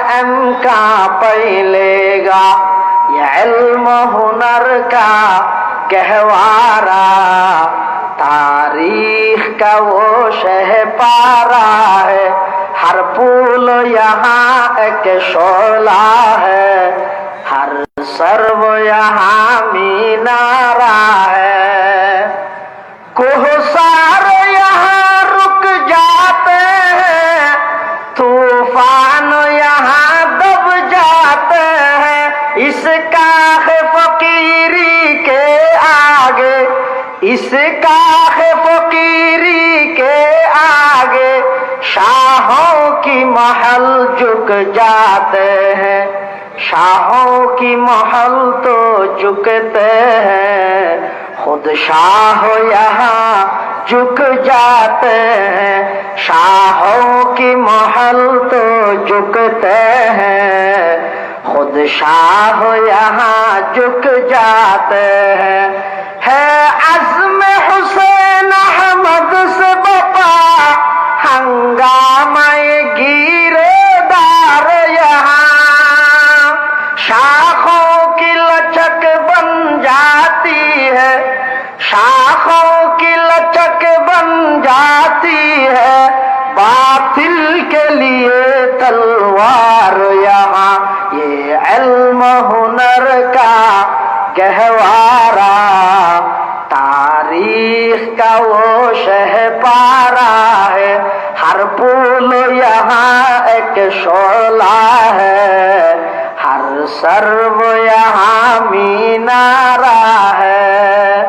حت ام کا پہلے گا، یہ علم ہنر کا کہوارا، تاریخ کا وہ شہ پارا ہے، ہر پھول یہاں ایک شولہ ہے، ہر سرو اس کاخ فقیری کے آگے شاہوں کی محل جھک جاتے ہیں۔ شاہوں کی محل تو جھکتے ہیں۔ خود شاہ یہاں جھک جاتے ہیں۔ شاہوں کی محل تو جھکتے ہیں۔ خود شاہ یہاں جھک جاتے ہیں۔ ہے عزم حسین احمد سے بپا، ہنگامہ گیرے دار یہاں۔ شاخوں کی لچک بن جاتی ہے، شاخوں کی لچک بن جاتی ہے۔ باطل کے لیے تلوار یہاں، یہ علم ہنر کا گہوارا شہ پارا ہے، ہر پھول یہاں ایک شولہ ہے۔ ہر سرو یہاں مینارا ہے۔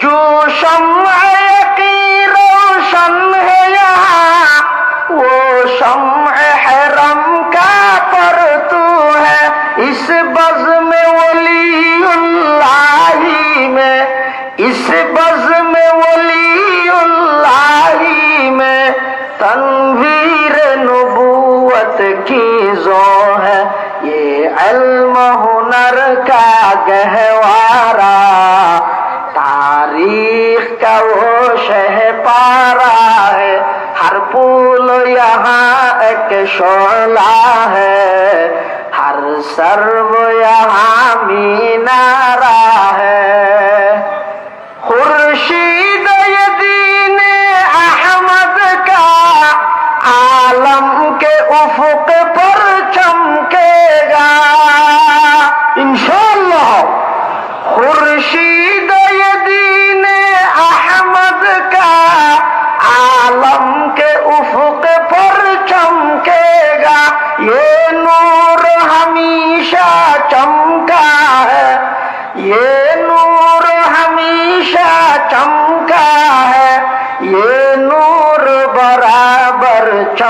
جو شمع یقین روشن ہے یہاں، وہ شمع حرم کا پر تو ہے۔ اس بز میں ولی اللہ میں، اس بز میں ولی تنویر نبوت کی زو ہے یہ علم ہنر کا گہوارا تاریخ کا وہ شہ پارا ہے ہر پھول یہاں ایک شولہ ہے ہر سرو یہاں উফুকে